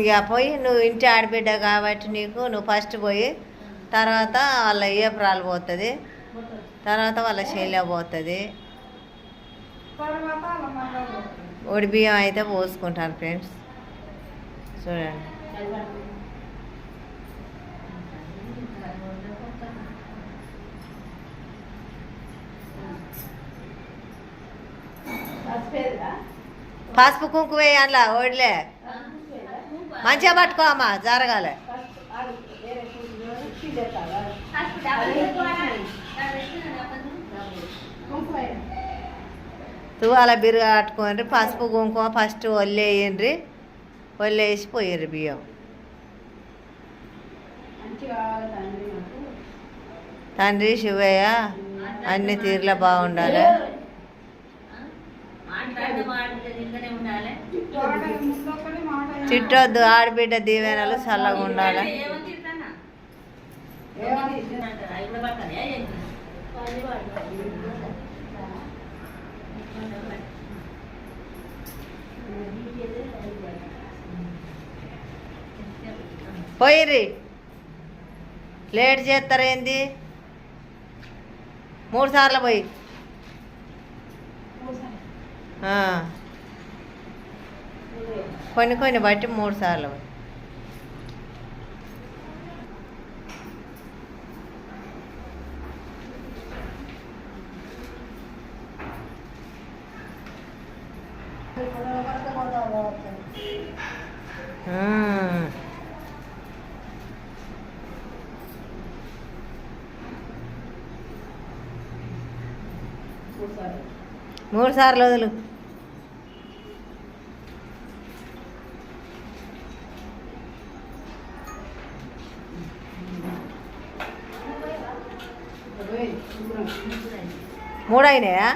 ఇక పోయి నువ్వు ఇంటి ఆడబిడ్డ కాబట్టి నీకు నువ్వు ఫస్ట్ పోయి తర్వాత వాళ్ళ ఏప్రాలు పోతుంది. తర్వాత వాళ్ళ శైలి పోతుంది. ఒడి బియ్యం అయితే పోసుకుంటాను ఫ్రెండ్స్. చూడండి. పసుపు కుంకుమ వేయి అందులో ఓడిలే మంచిగా పట్టుకో అమ్మ జరగాలి. తువాల బిరుగు కట్టుకోండి పసుపు కుంకుమ ఫస్ట్ ఒళ్ళేయండ్రి ఒళ్ళేసి పోయిర్రు బియ్యం. తండ్రి శివయ్య అన్ని తీరులో బాగుండాలి. చిట్టొద్దు ఆడబిడ్డ దీవెనలు చల్లగా ఉండాలి? పోయిర్రి. లేట్ చేస్తారేంది మూడు సార్లు పోయి. ఆ. కొన్ని కొన్ని బట్టి మూడు సార్లు ఆ. మూడు సార్లు వదులు మూడు అయినాయా